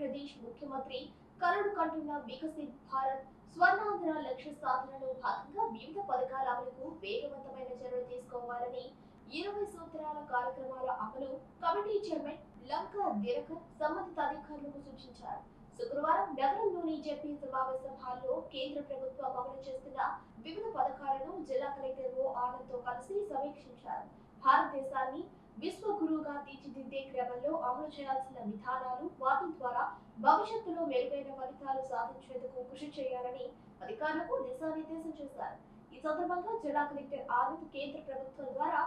ఆంధ్రప్రదేశ్ ముఖ్యమంత్రి కరుడు కంటున్న వికసిత్ భారత్ స్వర్ణాంధ్ర లక్ష్య సాధనలో భాగంగా వివిధ పథకాల అమలుకు వేగవంతమైన చర్యలు తీసుకోవాలని ఇరవై సూత్రాల కార్యక్రమాల అమలు కమిటీ చైర్మన్ లంకా దినకర్ సంబంధిత అధికారులకు సూచించారు. శుక్రవారం నగరంలోని జెపీ సమావేశ హాల్లో కేంద్ర ప్రభుత్వం అమలు చేస్తున్న వివిధ పథకాలను జిల్లా కలెక్టర్ ఓ ఆనంద్తో కలిసి సమీక్షించారు. భారతదేశాన్ని విశ్వగురువుగా తీర్చిదిద్దే క్రమంలో అమలు చేయాల్సిన విధానాలు వాటి ద్వారా భవిష్యత్తులో మెరుగైన ఫలితాలు సాధించేందుకు కృషి చేయాలని అధికారులకు దిశానిర్దేశం చేశారు. ఈ సందర్భంగా జిల్లా కలెక్టర్ ఆనంద్ కేంద్ర ప్రభుత్వం ద్వారా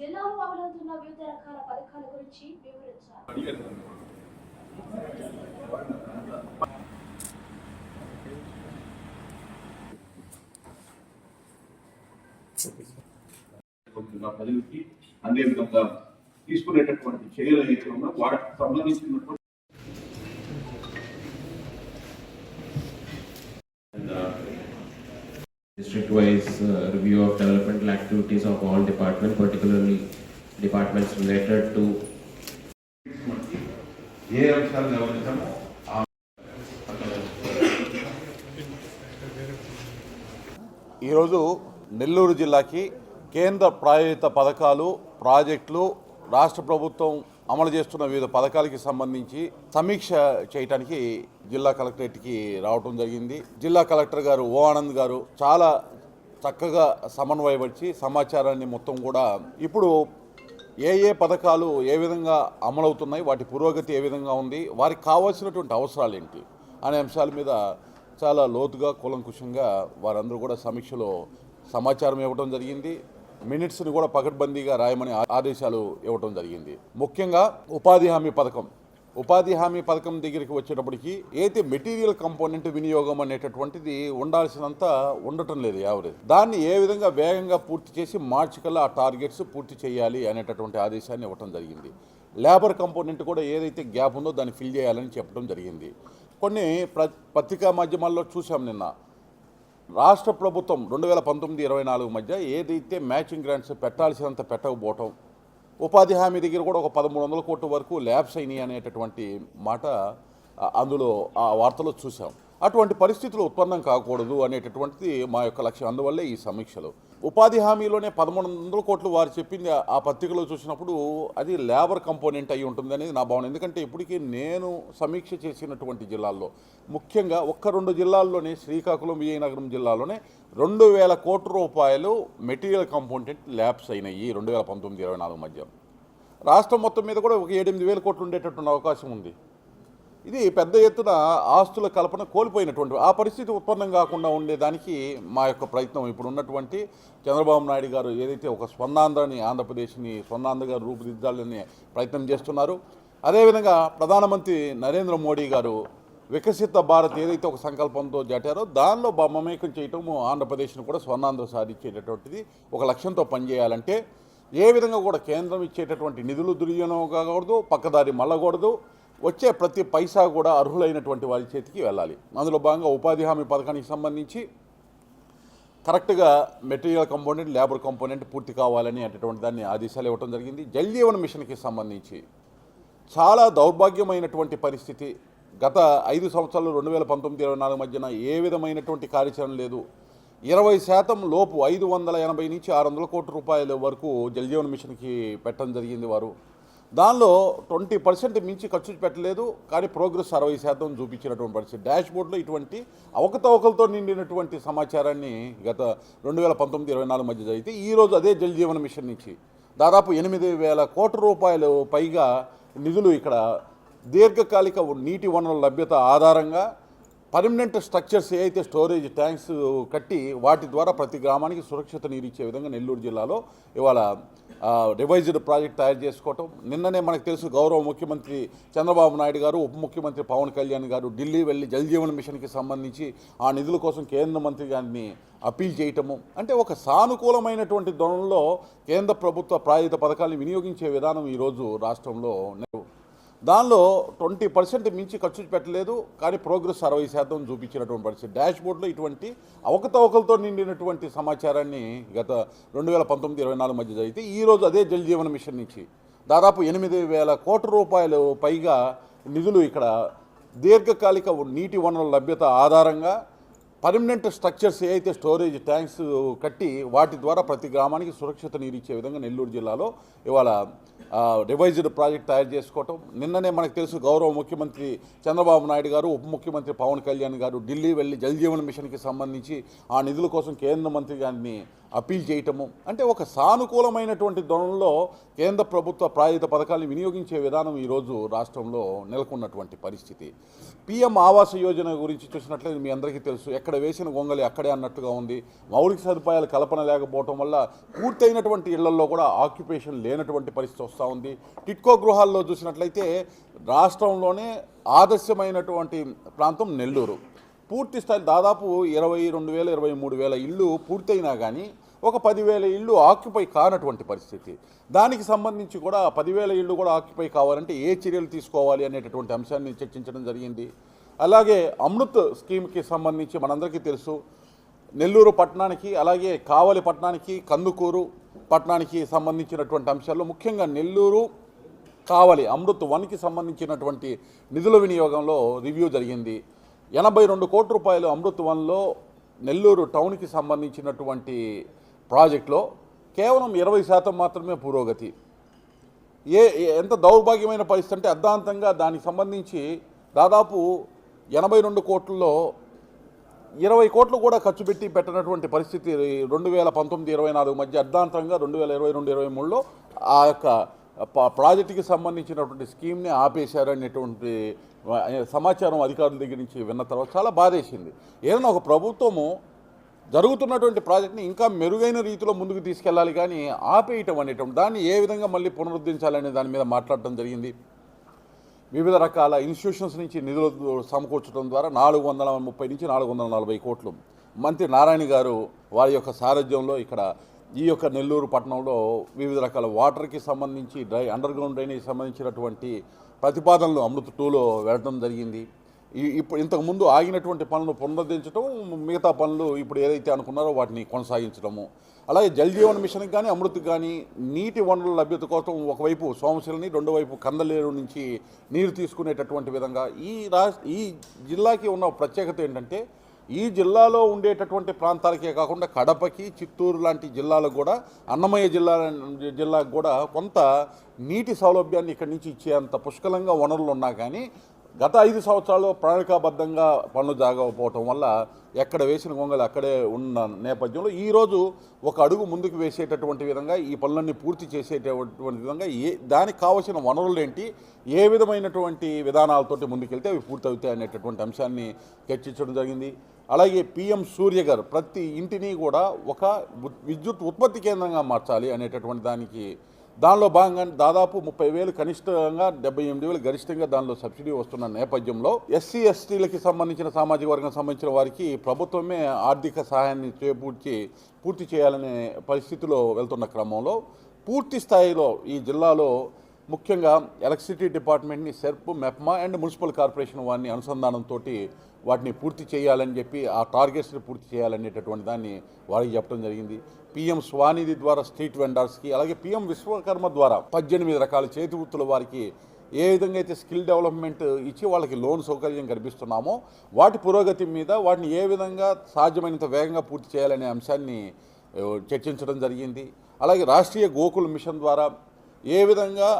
జిల్లాలో అమలవుతున్న వివిధ రకాల పథకాల గురించి వివరించారు. కొంటున్న ప్రజలకి అందే విధంగా తీసుకునేటటువంటి చర్యలు ఏవైతే ఉన్నా వాటికి సంబంధించినటువంటి and uh, district-wise uh, review of developmental activities of all departments, particularly departments related to ఏ అంశాలు గమనించామో ఈరోజు నెల్లూరు జిల్లాకి కేంద్ర ప్రాయోజిత పథకాలు ప్రాజెక్టులు రాష్ట్ర ప్రభుత్వం అమలు చేస్తున్న వివిధ పథకాలకి సంబంధించి సమీక్ష చేయడానికి జిల్లా కలెక్టరేట్కి రావడం జరిగింది. జిల్లా కలెక్టర్ గారు ఓ ఆనంద్ గారు చాలా చక్కగా సమన్వయపరిచి సమాచారాన్ని మొత్తం కూడా ఇప్పుడు ఏ ఏ పథకాలు ఏ విధంగా అమలవుతున్నాయి వాటి పురోగతి ఏ విధంగా ఉంది వారికి కావాల్సినటువంటి అవసరాలు ఏంటి అనే అంశాల మీద చాలా లోతుగా కూలంకుషంగా వారందరూ కూడా సమీక్షలో సమాచారం ఇవ్వడం జరిగింది. మినిట్స్ని కూడా పకడ్బందీగా రాయమని ఆదేశాలు ఇవ్వడం జరిగింది. ముఖ్యంగా ఉపాధి హామీ పథకం. ఉపాధి హామీ పథకం దగ్గరికి వచ్చేటప్పటికి ఏదైతే మెటీరియల్ కంపోనెంట్ వినియోగం అనేటటువంటిది ఉండాల్సినంత ఉండటం లేదు యావరేజ్. దాన్ని ఏ విధంగా వేగంగా పూర్తి చేసి మార్చి కల్లా ఆ టార్గెట్స్ పూర్తి చేయాలి అనేటటువంటి ఆదేశాన్ని ఇవ్వటం జరిగింది. లేబర్ కంపోనెంట్ కూడా ఏదైతే గ్యాప్ ఉందో దాన్ని ఫిల్ చేయాలని చెప్పడం జరిగింది. కొన్ని ప్ర పత్రికా మాధ్యమాల్లో చూసాం నిన్న. రాష్ట్ర ప్రభుత్వం రెండు వేల పంతొమ్మిది ఇరవై నాలుగు మధ్య ఏదైతే మ్యాచింగ్ గ్రాంట్స్ పెట్టాల్సినంత పెట్టకపోవటం ఉపాధి హామీ దగ్గర కూడా ఒక పదమూడు వందల కోట్ల వరకు ల్యాబ్స్ అయినాయి అనేటటువంటి మాట అందులో ఆ వార్తలో చూసాం. అటువంటి పరిస్థితులు ఉత్పన్నం కాకూడదు అనేటటువంటిది మా యొక్క లక్ష్యం. అందువల్లే ఈ సమీక్షలు. ఉపాధి హామీలోనే పదమూడు వందల కోట్లు వారు చెప్పింది ఆ- పత్రికలో చూసినప్పుడు అది లేబర్ కంపోనెంట్ అయి ఉంటుంది అనేది నా భావన. ఎందుకంటే ఇప్పటికీ నేను సమీక్ష చేసినటువంటి జిల్లాల్లో ముఖ్యంగా ఒక్క రెండు జిల్లాల్లోనే శ్రీకాకుళం విజయనగరం జిల్లాలోనే రెండు వేల కోట్ల రూపాయలు మెటీరియల్ కంపోనెంట్ ల్యాబ్స్ అయినాయి రెండు వేల పంతొమ్మిది ఇరవై నాలుగు మధ్య. రాష్ట్రం మొత్తం మీద కూడా ఒక ఎనిమిది వేల కోట్లు ఉండేటటువంటి అవకాశం ఉంది. ఇది పెద్ద ఎత్తున ఆస్తుల కల్పన కోల్పోయినటువంటి ఆ పరిస్థితి ఉత్పన్నం కాకుండా ఉండేదానికి మా యొక్క ప్రయత్నం. ఇప్పుడు ఉన్నటువంటి చంద్రబాబు నాయుడు గారు ఏదైతే ఒక స్వర్ణాంధ్రని ఆంధ్రప్రదేశ్ని స్వర్ణాంధ్రగా రూపుదిద్దాలని ప్రయత్నం చేస్తున్నారు అదేవిధంగా ప్రధానమంత్రి నరేంద్ర మోడీ గారు వికసిత భారత్ ఏదైతే ఒక సంకల్పంతో జాటారో దానిలో బ- మమేకం చేయటము ఆంధ్రప్రదేశ్ను కూడా స్వర్ణాంధ్ర సాధించేటటువంటిది ఒక లక్ష్యంతో పనిచేయాలంటే ఏ విధంగా కూడా కేంద్రం ఇచ్చేటటువంటి నిధులు దుర్వినియోగం కాకూడదు పక్కదారి మళ్ళకూడదు. వచ్చే ప్రతి పైసా కూడా అర్హులైనటువంటి వారి చేతికి వెళ్ళాలి. అందులో భాగంగా ఉపాధి హామీ పథకానికి సంబంధించి కరెక్ట్గా మెటీరియల్ కంపోనెంట్ లేబర్ కంపోనెంట్ పూర్తి కావాలని అనేటువంటి దాన్ని ఆదేశాలు ఇవ్వడం జరిగింది. జల్ జీవన్ మిషన్కి సంబంధించి చాలా దౌర్భాగ్యమైనటువంటి పరిస్థితి. గత ఐదు సంవత్సరాలు రెండు వేల పంతొమ్మిది ఇరవై నాలుగు మధ్యన ఏ విధమైనటువంటి కార్యాచరణ లేదు. ఇరవై శాతం లోపు ఐదు వందల ఎనభై నుంచి ఆరు వందల కోట్ల రూపాయల వరకు జల్ జీవన్ మిషన్కి పెట్టడం జరిగింది వారు. దానిలో ట్వంటీ పర్సెంట్ మించి ఖర్చు పెట్టలేదు కానీ ప్రోగ్రెస్ అరవై శాతం చూపించినటువంటి పరిస్థితి. డాష్ బోర్డులో ఇటువంటి అవకతవకలతో నిండినటువంటి సమాచారాన్ని గత రెండు వేల పంతొమ్మిది ఇరవై నాలుగు మధ్య జరిగితే ఈరోజు అదే జల్ జీవన మిషన్ నుంచి దాదాపు ఎనిమిది వేల కోట్ల రూపాయలు పైగా నిధులు ఇక్కడ దీర్ఘకాలిక నీటి వనరుల లభ్యత ఆధారంగా పర్మనెంట్ స్ట్రక్చర్స్ ఏవైతే అయితే స్టోరేజ్ ట్యాంక్స్ కట్టి వాటి ద్వారా ప్రతి గ్రామానికి సురక్షిత నీరు ఇచ్చే విధంగా నెల్లూరు జిల్లాలో ఇవాళ రివైజ్డ్ ప్రాజెక్ట్ తయారు చేసుకోవటం. నిన్ననే మనకు తెలుసు గౌరవ ముఖ్యమంత్రి చంద్రబాబు నాయుడు గారు ఉప ముఖ్యమంత్రి పవన్ కళ్యాణ్ గారు ఢిల్లీ వెళ్ళి జలజీవన్ మిషన్కి సంబంధించి ఆ నిధుల కోసం కేంద్ర మంత్రి గారిని అప్పీల్ చేయటము. అంటే ఒక సానుకూలమైనటువంటి ధోరణిలో కేంద్ర ప్రభుత్వ ప్రాయుధ పథకాలను వినియోగించే విధానం ఈరోజు రాష్ట్రంలో దానిలో ట్వంటీ పర్సెంట్ మించి ఖర్చు పెట్టలేదు కానీ ప్రోగ్రెస్ అరవై శాతం చూపించినటువంటి పరిస్థితి. డాష్ బోర్డులో ఇటువంటి అవకతవకలతో నిండినటువంటి సమాచారాన్ని గత రెండు వేల పంతొమ్మిది ఇరవై నాలుగు మధ్య జరిగితే ఈరోజు అదే జల్ జీవన మిషన్ నుంచి దాదాపు ఎనిమిది వేల కోట్ల రూపాయలు పైగా నిధులు ఇక్కడ దీర్ఘకాలిక నీటి వనరుల లభ్యత ఆధారంగా పర్మనెంట్ స్ట్రక్చర్స్ ఏవైతే అయితే స్టోరేజ్ ట్యాంక్స్ కట్టి వాటి ద్వారా ప్రతి గ్రామానికి సురక్షిత నీరు ఇచ్చే విధంగా నెల్లూరు జిల్లాలో ఇవాళ రివైజ్డ్ ప్రాజెక్ట్ తయారు చేసుకోవటం. నిన్ననే మనకు తెలుసు గౌరవ ముఖ్యమంత్రి చంద్రబాబు నాయుడు గారు ఉప ముఖ్యమంత్రి పవన్ కళ్యాణ్ గారు ఢిల్లీ వెళ్ళి జల్ జీవన్ మిషన్కి సంబంధించి ఆ నిధుల కోసం కేంద్ర మంత్రి గారిని అప్పీల్ చేయటము. అంటే ఒక సానుకూలమైనటువంటి ధోరణిలో కేంద్ర ప్రభుత్వ ప్రాయోజిత పథకాలను వినియోగించే విధానం ఈరోజు రాష్ట్రంలో నెలకొన్నటువంటి పరిస్థితి. పిఎం ఆవాస యోజన గురించి చూసినట్లయితే మీ అందరికీ తెలుసు ఎక్కడ వేసిన గొంగలి అక్కడే అన్నట్టుగా ఉంది. మౌలిక సదుపాయాలు కల్పన లేకపోవటం వల్ల పూర్తయినటువంటి ఇళ్ళలో కూడా ఆక్యుపేషన్ లేనటువంటి పరిస్థితి వస్తూ ఉంది. టిట్కో గృహాల్లో చూసినట్లయితే రాష్ట్రంలోనే ఆదర్శమైనటువంటి ప్రాంతం నెల్లూరు. పూర్తి స్థాయి దాదాపు ఇరవై రెండు వేల ఇరవై మూడు వేల ఇళ్ళు పూర్తయినా కానీ ఒక పదివేల ఇళ్ళు ఆక్యుపై కానటువంటి పరిస్థితి. దానికి సంబంధించి కూడా పదివేల ఇళ్ళు కూడా ఆక్యుపై కావాలంటే ఏ చర్యలు తీసుకోవాలి అనేటటువంటి అంశాన్ని చర్చించడం జరిగింది. అలాగే అమృత్ స్కీమ్కి సంబంధించి మనందరికీ తెలుసు. నెల్లూరు పట్టణానికి అలాగే కావలి పట్టణానికి కందుకూరు పట్టణానికి సంబంధించినటువంటి అంశాల్లో ముఖ్యంగా నెల్లూరు కావలి అమృత్ వన్కి సంబంధించినటువంటి నిధుల వినియోగంలో రివ్యూ జరిగింది. ఎనభై రెండు కోట్ల రూపాయలు అమృత్ వన్లో నెల్లూరు టౌన్కి సంబంధించినటువంటి ప్రాజెక్టులో కేవలం ఇరవై శాతం మాత్రమే పురోగతి. ఏ ఎంత దౌర్భాగ్యమైన పరిస్థితి అంటే అర్ధాంతంగా దానికి సంబంధించి దాదాపు ఎనభై రెండు కోట్లలో ఇరవై కోట్లు కూడా ఖర్చు పెట్టి పెట్టినటువంటి పరిస్థితి రెండు వేల పంతొమ్మిది ఇరవై నాలుగు మధ్య అర్ధాంతరంగా రెండు వేల ఇరవై రెండు ఇరవై మూడులో ఆ యొక్క ప్రాజెక్టుకి సంబంధించినటువంటి స్కీమ్ని ఆపేశారనేటువంటి సమాచారం అధికారుల దగ్గర నుంచి విన్న తర్వాత చాలా బాధేసింది. ఏదైనా ఒక ప్రభుత్వము జరుగుతున్నటువంటి ప్రాజెక్ట్ని ఇంకా మెరుగైన రీతిలో ముందుకు తీసుకెళ్ళాలి కానీ ఆపేయటం అనేటువంటి దాన్ని ఏ విధంగా మళ్ళీ పునరుద్ధరించాలనే దాని మీద మాట్లాడటం జరిగింది. వివిధ రకాల ఇన్స్టిట్యూషన్స్ నుంచి నిధులు సమకూర్చడం ద్వారా నాలుగు వందల ముప్పై నుంచి నాలుగు వందల నలభై కోట్లు. మంత్రి నారాయణ గారు వారి యొక్క సారథ్యంలో ఇక్కడ ఈ యొక్క నెల్లూరు పట్టణంలో వివిధ రకాల వాటర్కి సంబంధించి డ్రై అండర్ గ్రౌండ్ డ్రైనేజ్ సంబంధించినటువంటి ప్రతిపాదనలు అమృత్ టూలో వెళ్ళడం జరిగింది. ఇప్పుడు ఇంతకుముందు ఆగినటువంటి పనులను పునరుద్ధరించడం మిగతా పనులు ఇప్పుడు ఏదైతే అనుకున్నారో వాటిని కొనసాగించడము. అలాగే జల్జీవన్ మిషన్కి కానీ అమృత్కి కానీ నీటి వనరుల లభ్యత కోసం ఒకవైపు సోమశిలని రెండో వైపు కందలేరు నుంచి నీరు తీసుకునేటటువంటి విధంగా ఈ రాష్ట్ర ఈ జిల్లాకి ఉన్న ప్రత్యేకత ఏంటంటే ఈ జిల్లాలో ఉండేటటువంటి ప్రాంతాలకే కాకుండా కడపకి చిత్తూరు లాంటి జిల్లాలకు కూడా అన్నమయ్య జిల్లా జిల్లాకు కూడా కొంత నీటి సౌలభ్యాన్ని ఇక్కడి నుంచి ఇచ్చేంత పుష్కలంగా వనరులు ఉన్నా కానీ గత ఐదు సంవత్సరాలు ప్రణాళికాబద్ధంగా పనులు జాగకపోవటం వల్ల ఎక్కడ వేసిన గొంగలు అక్కడే ఉన్న నేపథ్యంలో ఈరోజు ఒక అడుగు ముందుకు వేసేటటువంటి విధంగా ఈ పనులన్నీ పూర్తి చేసేటటువంటి విధంగా ఏ దానికి కావలసిన వనరులు ఏంటి ఏ విధమైనటువంటి విధానాలతోటి ముందుకెళ్తే అవి పూర్తవుతాయి అనేటటువంటి అంశాన్ని చర్చించడం జరిగింది. అలాగే పిఎం సూర్య గారు ప్రతి ఇంటిని కూడా ఒక విద్యుత్ ఉత్పత్తి కేంద్రంగా మార్చాలి అనేటటువంటి దానికి దానిలో భాగంగా దాదాపు ముప్పై వేలు కనిష్టంగా డెబ్బై ఎనిమిది వేలు గరిష్టంగా దానిలో సబ్సిడీ వస్తున్న నేపథ్యంలో ఎస్సీ ఎస్టీలకి సంబంధించిన సామాజిక వర్గం సంబంధించిన వారికి ప్రభుత్వమే ఆర్థిక సహాయాన్ని చేపూర్చి పూర్తి చేయాలనే పరిస్థితిలో వెళ్తున్న క్రమంలో పూర్తి స్థాయిలో ఈ జిల్లాలో ముఖ్యంగా electricity డిపార్ట్మెంట్ని SERP MEPMA and municipal corporation వారిని అనుసంధానంతో వాటిని పూర్తి చేయాలని చెప్పి ఆ టార్గెట్స్ని పూర్తి చేయాలనేటటువంటి దాన్ని వారికి చెప్పడం జరిగింది. పిఎం స్వానిధి ద్వారా స్ట్రీట్ వెండర్స్కి అలాగే పిఎం విశ్వకర్మ ద్వారా పద్దెనిమిది రకాల చేతి వృత్తుల వారికి ఏ విధంగా అయితే స్కిల్ డెవలప్మెంట్ ఇచ్చి వాళ్ళకి లోన్ సౌకర్యం కల్పిస్తున్నామో వాటి పురోగతి మీద వాటిని ఏ విధంగా సాధ్యమైనంత వేగంగా పూర్తి చేయాలనే అంశాన్ని చర్చించడం జరిగింది. అలాగే రాష్ట్రీయ గోకుల్ మిషన్ ద్వారా ఏ విధంగా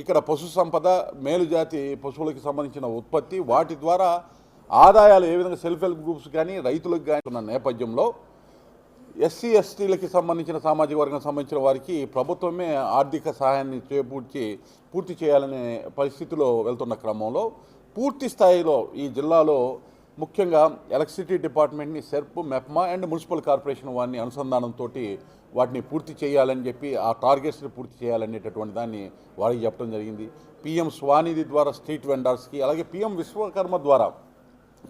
ఇక్కడ పశు సంపద మేలుజాతి పశువులకు సంబంధించిన ఉత్పత్తి వాటి ద్వారా ఆదాయాలు ఏ విధంగా సెల్ఫ్ హెల్ప్ గ్రూప్స్ కానీ రైతులకు కానీ ఉన్న నేపథ్యంలో ఎస్సీ ఎస్టీలకి సంబంధించిన సామాజిక వర్గం సంబంధించిన వారికి ప్రభుత్వమే ఆర్థిక సహాయాన్ని చేపూర్చి పూర్తి చేయాలనే పరిస్థితిలో వెళ్తున్న క్రమంలో పూర్తి స్థాయిలో ఈ జిల్లాలో ముఖ్యంగా electricity డిపార్ట్మెంట్ని SERP MEPMA and municipal corporation వారిని అనుసంధానంతో వాటిని పూర్తి చేయాలని చెప్పి ఆ టార్గెట్స్ని పూర్తి చేయాలనేటటువంటి దాన్ని వారికి చెప్పడం జరిగింది. పిఎం స్వానిధి ద్వారా స్ట్రీట్ వెండర్స్కి అలాగే పిఎం విశ్వకర్మ ద్వారా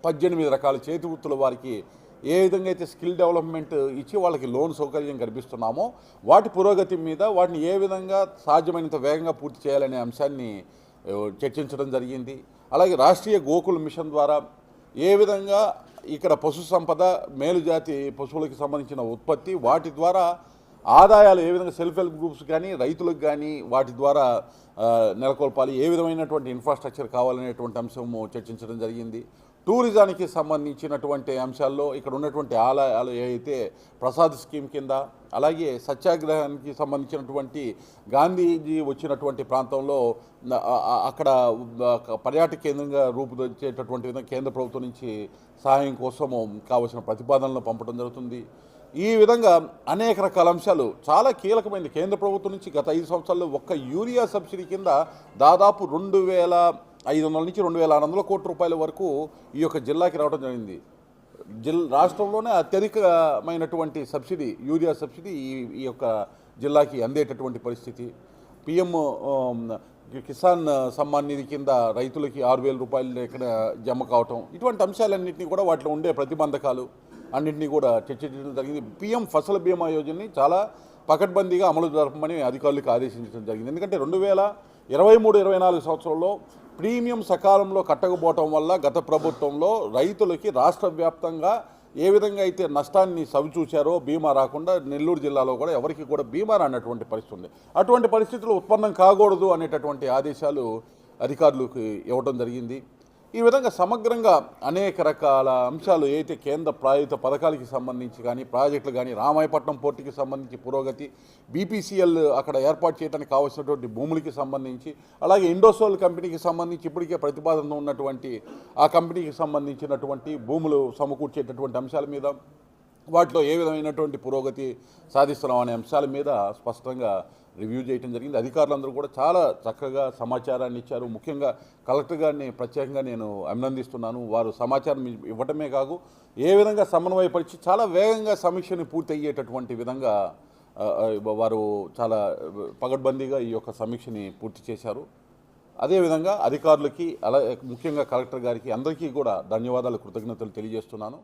పద్దెనిమిది రకాల చేతి వృత్తుల వారికి ఏ విధంగా అయితే స్కిల్ డెవలప్మెంట్ ఇచ్చి వాళ్ళకి లోన్ సౌకర్యం కల్పిస్తున్నామో వాటి పురోగతి మీద వాటిని ఏ విధంగా సాధ్యమైనంత వేగంగా పూర్తి చేయాలనే అంశాన్ని చర్చించడం జరిగింది. అలాగే రాష్ట్రీయ గోకుల్ మిషన్ ద్వారా ఏ విధంగా ఇక్కడ పశు సంపద మేలుజాతి పశువులకు సంబంధించిన ఉత్పత్తి వాటి ద్వారా ఆదాయాలు ఏ విధంగా సెల్ఫ్ హెల్ప్ గ్రూప్స్ కానీ రైతులకు కానీ వాటి ద్వారా నెలకొల్పాలి ఏ విధమైనటువంటి ఇన్ఫ్రాస్ట్రక్చర్ కావాలనేటువంటి అంశము చర్చించడం జరిగింది. టూరిజానికి సంబంధించినటువంటి అంశాల్లో ఇక్కడ ఉన్నటువంటి ఆలయాలు ఏవైతే ప్రసాద్ స్కీమ్ కింద అలాగే సత్యాగ్రహానికి సంబంధించినటువంటి గాంధీజీ వచ్చినటువంటి ప్రాంతంలో అక్కడ పర్యాటక కేంద్రంగా రూపుదిద్దేటటువంటి విధంగా కేంద్ర ప్రభుత్వం నుంచి సహాయం కోసము కావలసిన ప్రతిపాదనలు పంపడం జరుగుతుంది. ఈ విధంగా అనేక రకాల అంశాలు చాలా కీలకమైనది కేంద్ర ప్రభుత్వం నుంచి గత ఐదు సంవత్సరాల్లో ఒక్క యూరియా సబ్సిడీ కింద దాదాపు రెండు వేల ఐదు వందల నుంచి రెండు వేల ఆరు వందల కోట్ల రూపాయల వరకు ఈ యొక్క జిల్లాకి రావడం జరిగింది. జిల్ రాష్ట్రంలోనే అత్యధికమైనటువంటి సబ్సిడీ యూరియా సబ్సిడీ ఈ ఈ యొక్క జిల్లాకి అందేటటువంటి పరిస్థితి. పిఎం కిసాన్ సమ్మాన్ నిధి కింద రైతులకి ఆరు వేల రూపాయలు ఇక్కడ జమ కావటం ఇటువంటి అంశాలన్నింటినీ కూడా వాటిలో ఉండే ప్రతిబంధకాలు అన్నింటినీ కూడా చర్చించడం జరిగింది. పిఎం ఫసల్ బీమా యోజనని చాలా పకడ్బందీగా అమలు జరపమని అధికారులకు ఆదేశించడం జరిగింది. ఎందుకంటే రెండు వేల ఇరవై మూడు ఇరవై నాలుగు సంవత్సరంలో ప్రీమియం సకాలంలో కట్టకపోవటం వల్ల గత ప్రభుత్వంలో రైతులకి రాష్ట్ర వ్యాప్తంగా ఏ విధంగా అయితే నష్టాన్ని సవిచూశారో బీమా రాకుండా నెల్లూరు జిల్లాలో కూడా ఎవరికి కూడా బీమా రానటువంటి పరిస్థితి ఉంది. అటువంటి పరిస్థితులు ఉత్పన్నం కాకూడదు అనేటటువంటి ఆదేశాలు అధికారులకు ఇవ్వడం జరిగింది. ఈ విధంగా సమగ్రంగా అనేక రకాల అంశాలు ఏదైతే కేంద్ర ప్రాయుత పథకాలకి సంబంధించి కానీ ప్రాజెక్టులు కానీ రామాయపట్నం పోర్టుకి సంబంధించి పురోగతి బీపీసీఎల్ అక్కడ ఏర్పాటు చేయడానికి కావాల్సినటువంటి భూములకి సంబంధించి అలాగే ఇండోసోల్ కంపెనీకి సంబంధించి ఇప్పటికే ప్రతిపాదనలో ఉన్నటువంటి ఆ కంపెనీకి సంబంధించినటువంటి భూములు సమకూర్చేటటువంటి అంశాల మీద వాటిలో ఏ విధమైనటువంటి పురోగతి సాధిస్తున్నాం అనే అంశాల మీద స్పష్టంగా రివ్యూ చేయడం జరిగింది. అధికారులందరూ కూడా చాలా చక్కగా సమాచారాన్ని ఇచ్చారు. ముఖ్యంగా కలెక్టర్ గారిని ప్రత్యేకంగా నేను అభినందిస్తున్నాను. వారు సమాచారం ఇవ్వటమే కాదు ఏ విధంగా సమన్వయపరిచి చాలా వేగంగా సమీక్షని పూర్తి అయ్యేటటువంటి విధంగా వారు చాలా పగడ్బందీగా ఈ యొక్క సమీక్షని పూర్తి చేశారు. అదేవిధంగా అధికారులకి అలా ముఖ్యంగా కలెక్టర్ గారికి అందరికీ కూడా ధన్యవాదాలు కృతజ్ఞతలు తెలియజేస్తున్నాను.